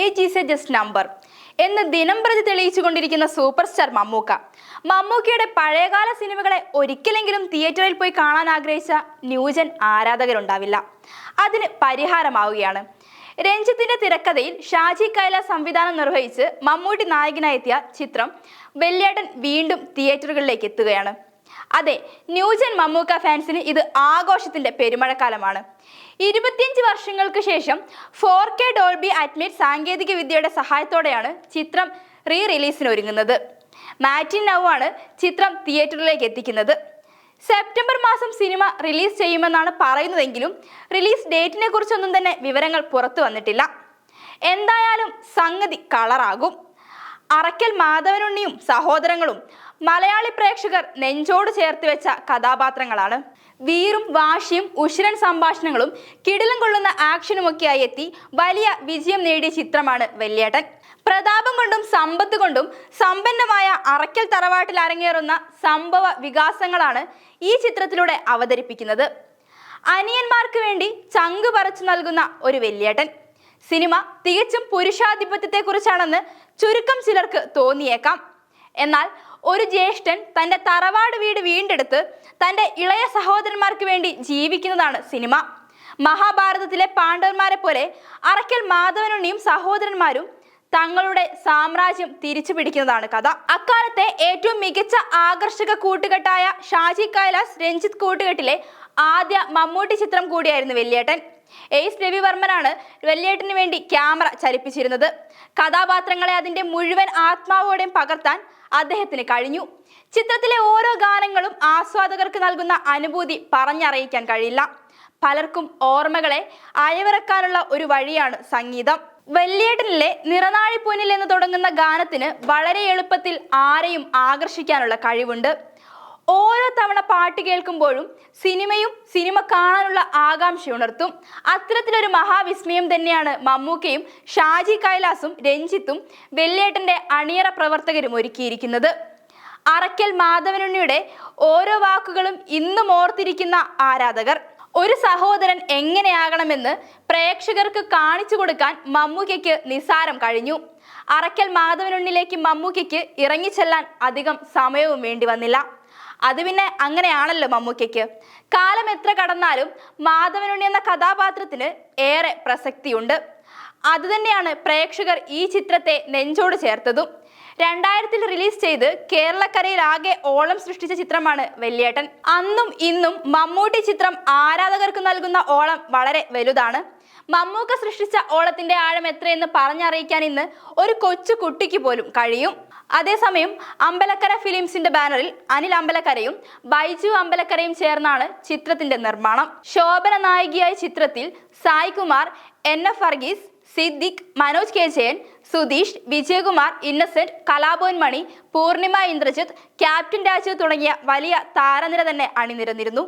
Age is a just number എന്ന് ദിനം പ്രതി തെളിയിച്ചുകൊണ്ടിരിക്കുന്ന സൂപ്പർ സ്റ്റാർ മമ്മൂക്ക. മമ്മൂക്കയുടെ പഴയകാല സിനിമകളെ ഒരിക്കലെങ്കിലും തിയേറ്ററിൽ പോയി കാണാൻ ആഗ്രഹിച്ച ന്യൂജൻ ആരാധകരുണ്ടാവില്ല. അതിന് പരിഹാരമാവുകയാണ്. രഞ്ജിത്തിന്റെ തിരക്കഥയിൽ ഷാജി കൈല സംവിധാനം നിർവഹിച്ച് മമ്മൂട്ടി നായകനായെത്തിയ ചിത്രം വെള്ളിയേട്ടൻ വീണ്ടും തിയേറ്ററുകളിലേക്ക് എത്തുകയാണ്. അതെ ന്യൂജൻ മമ്മൂക്ക ഫാൻസിന് ഇത് ആഘോഷത്തിന്റെ പെരുമഴക്കാലമാണ്. ഇരുപത്തിയഞ്ച് വർഷങ്ങൾക്ക് ശേഷം ഫോർ കെ ഡോൾബി അഡ്മിറ്റ് സാങ്കേതിക വിദ്യയുടെ സഹായത്തോടെയാണ് ചിത്രം റീ റിലീസിന് ഒരുങ്ങുന്നത്. മാറ്റിൻ നൗ ആണ് ചിത്രം തിയേറ്ററിലേക്ക് എത്തിക്കുന്നത്. സെപ്റ്റംബർ മാസം സിനിമ റിലീസ് ചെയ്യുമെന്നാണ് പറയുന്നതെങ്കിലും റിലീസ് ഡേറ്റിനെ കുറിച്ചൊന്നും തന്നെ വിവരങ്ങൾ പുറത്തു വന്നിട്ടില്ല. എന്തായാലും സംഗതി കളറാകും. അറക്കൽ മാധവനുണ്ണിയും സഹോദരങ്ങളും മലയാളി പ്രേക്ഷകർ നെഞ്ചോട് ചേർത്ത് വെച്ച കഥാപാത്രങ്ങളാണ്. വീറും വാശിയും ഉഷിരൻ സംഭാഷണങ്ങളും കിടിലം കൊള്ളുന്ന ആക്ഷനുമൊക്കെയായി എത്തി വലിയ വിജയം നേടിയ ചിത്രമാണ് വെള്ളിയേട്ടൻ. പ്രതാപം കൊണ്ടും സമ്പത്ത് കൊണ്ടും സമ്പന്നമായ അറയ്ക്കൽ തറവാട്ടിൽ അരങ്ങേറുന്ന സംഭവ വികാസങ്ങളാണ് ഈ ചിത്രത്തിലൂടെ അവതരിപ്പിക്കുന്നത്. അനിയന്മാർക്ക് വേണ്ടി ചങ്ക് പറിച്ചു നൽകുന്ന ഒരു വെള്ളിയേട്ടൻ. സിനിമ തികച്ചും പുരുഷാധിപത്യത്തെക്കുറിച്ചാണെന്ന് ചുരുക്കം ചിലർക്ക് തോന്നിയേക്കാം. എന്നാൽ ഒരു ജ്യേഷ്ഠൻ തന്റെ തറവാട് വീട് വീണ്ടെടുത്ത് തന്റെ ഇളയ സഹോദരന്മാർക്ക് വേണ്ടി ജീവിക്കുന്നതാണ് സിനിമ. മഹാഭാരതത്തിലെ പാണ്ഡവന്മാരെ പോലെ അറക്കൽ മാധവനുണ്ണിയും സഹോദരന്മാരും തങ്ങളുടെ സാമ്രാജ്യം തിരിച്ചു പിടിക്കുന്നതാണ് കഥ. അക്കാലത്തെ ഏറ്റവും മികച്ച ആകർഷക കൂട്ടുകെട്ടായ ഷാജി കൈലാസ് രഞ്ജിത്ത് കൂട്ടുകെട്ടിലെ ആദ്യ മമ്മൂട്ടി ചിത്രം കൂടിയായിരുന്നു വെല്ലിയേട്ടൻ എയ്സ് രവിവർമ്മനാണ് വെല്ലിയേട്ടന് വേണ്ടി ക്യാമറ ചലിപ്പിച്ചിരുന്നത്. കഥാപാത്രങ്ങളെ അതിന്റെ മുഴുവൻ ആത്മാവോടെയും പകർത്താൻ അദ്ദേഹത്തിന് കഴിഞ്ഞു. ചിത്രത്തിലെ ഓരോ ഗാനങ്ങളും ആസ്വാദകർക്ക് നൽകുന്ന അനുഭൂതി പറഞ്ഞറിയിക്കാൻ കഴിയില്ല. പലർക്കും ഓർമ്മകളെ അയവിറക്കാനുള്ള ഒരു വഴിയാണ് സംഗീതം. വെള്ളിയേട്ടനിലെ നിറനാഴിപ്പൊന്നിൽ എന്ന് തുടങ്ങുന്ന ഗാനത്തിന് വളരെ എളുപ്പത്തിൽ ആരെയും ആകർഷിക്കാനുള്ള കഴിവുണ്ട്. ഓരോ തവണ പാട്ട് കേൾക്കുമ്പോഴും സിനിമയും സിനിമ കാണാനുള്ള ആകാംക്ഷ ഉണർത്തും. അത്തരത്തിലൊരു മഹാവിസ്മയം തന്നെയാണ് മമ്മൂക്കയും ഷാജി കൈലാസും രഞ്ജിത്തും വെള്ളിയേട്ടന്റെ അണിയറ പ്രവർത്തകരും ഒരുക്കിയിരിക്കുന്നത്. അറക്കൽ മാധവനുണ്ണിയുടെ ഓരോ വാക്കുകളും ഇന്നും ഓർത്തിരിക്കുന്ന ആരാധകർ. ഒരു സഹോദരൻ എങ്ങനെയാകണമെന്ന് പ്രേക്ഷകർക്ക് കാണിച്ചു കൊടുക്കാൻ മമ്മൂക്കയ്ക്ക് നിസാരം കഴിഞ്ഞു. അറക്കൽ മാധവനുണ്ണിലേക്ക് മമ്മൂക്കയ്ക്ക് ഇറങ്ങിച്ചെല്ലാൻ അധികം സമയവും വേണ്ടി വന്നില്ല. അത് പിന്നെ അങ്ങനെയാണല്ലോ മമ്മൂക്കയ്ക്ക്. കാലം എത്ര കടന്നാലും മാധവനുണ്ണി എന്ന കഥാപാത്രത്തിന് ഏറെ പ്രസക്തിയുണ്ട്. അതുതന്നെയാണ് പ്രേക്ഷകർ ഈ ചിത്രത്തെ നെഞ്ചോട് ചേർത്തതും. രണ്ടായിരത്തിൽ റിലീസ് ചെയ്ത് കേരളക്കരയിൽ ആകെ ഓളം സൃഷ്ടിച്ച ചിത്രമാണ് വെള്ളിയേട്ടൻ. അന്നും ഇന്നും മമ്മൂട്ടി ചിത്രം ആരാധകർക്ക് നൽകുന്ന ഓളം വളരെ വലുതാണ്. മമ്മൂക്ക സൃഷ്ടിച്ച ഓളത്തിന്റെ ആഴം എത്രയെന്ന് പറഞ്ഞറിയിക്കാൻ ഇന്ന് ഒരു കൊച്ചു കുട്ടിക്ക് പോലും കഴിയും. അതേസമയം അമ്പലക്കര ഫിലിംസിന്റെ ബാനറിൽ അനിൽ അമ്പലക്കരയും ബൈജു അമ്പലക്കരയും ചേർന്നാണ് ചിത്രത്തിന്റെ നിർമ്മാണം. ശോഭന നായികയായ ചിത്രത്തിൽ Saikumar N F Varghese Siddique Manoj K. Jayan Sudheesh Vijayakumar Innocent Kalabhavan Mani Poornima Indrajith captain Raju തുടങ്ങിയ വലിയ താരനിര തന്നെ അണിനിരന്നിരുന്നു.